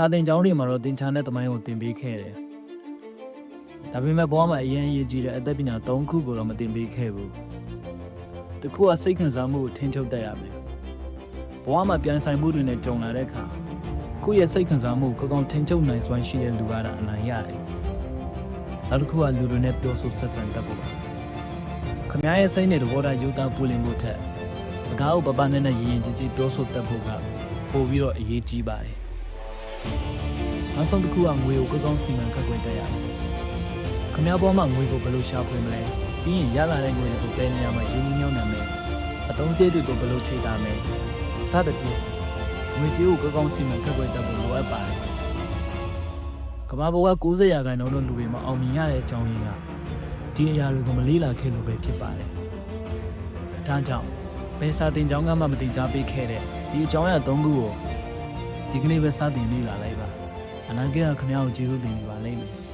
စာသင်ကျောင်းတွေမှာတော့သင်ချာနဲ့သမိုင်းကိုသင်ပေးခဲ့တယ်ဒါပေမဲ့ဘဝမှာအရင်အရေးကြီးတဲ့အသက်ပညာ၃ခုကိုတော့မသင်ပေးခဲ့ဘူးတစ်ခုကစိတ်ခံစားမှုကိုထိန်းချုပ်တတ်ရမယ်ဘဝမှာပြန်ဆိုင်မှုတွေနဲ့ကြုံလာတဲ့အခါကိုယ့်ရဲ့စိတ်ခံစားမှုကိုကောင်းကောင်းထိန်းချုပ်နိုင်စွမ်းရှိတဲ့လူကတော့အနိုင်ရတယ်နောက်တစ်ခုကလူတွေနဲ့ပြောဆိုဆက်ဆံတတ်ဖို့ပါခမရဲ့စိတ်နဲ့သဘောထားယူသားပူလင်မှုထက်စကားကိုပပနဲ့နဲ့ရရင်ကြည်ကြည်ပြောဆိုတတ်ဖို့ကပိုပြီးတော့အရေးကြီးပါတယ် နောက်ဆုံးတစ်ခုကငွေကိုကောင်းကောင်းစီမံခန့်ခွဲတတ်ရမယ်ခမဘောမှာငွေကိုဘယ်လိုရှာဖွေမလဲပြီးရင်ရလာတဲ့ငွေတွေကိုဘယ်နေရာမှာရင်းနှီးမြှုပ်နှံမလဲအသုံးစရိတ်တွေကိုဘယ်လိုချိန်တာမလဲစသဖြင့်ငွေကြေးကိုကောင်းကောင်းစီမံခန့်ခွဲတတ်ဖို့လိုအပ်ပါတယ်ကမ္ဘာပေါ်က90ရာခိုင်နှုန်းသောလူတွေမှာအောင်မြင်ရတဲ့အကြောင်းရင်းကဒီအရာတွေကိုမလေးလာခဲ့လို့ပဲဖြစ်ပါတယ်ဒါကြောင့်ဘယ်စာတင်ကြောင်းကမှမတင် जा ပေးခဲ့တဲ့ဒီအကြောင်းအရာ၃ခုကိုဒီကနေ့ပဲစတင်လေ့လာလိုက်ပါ အနာဂတ်ကခင်ဗျားကိုကျေးဇူးတင်နေပါလိမ့်မယ်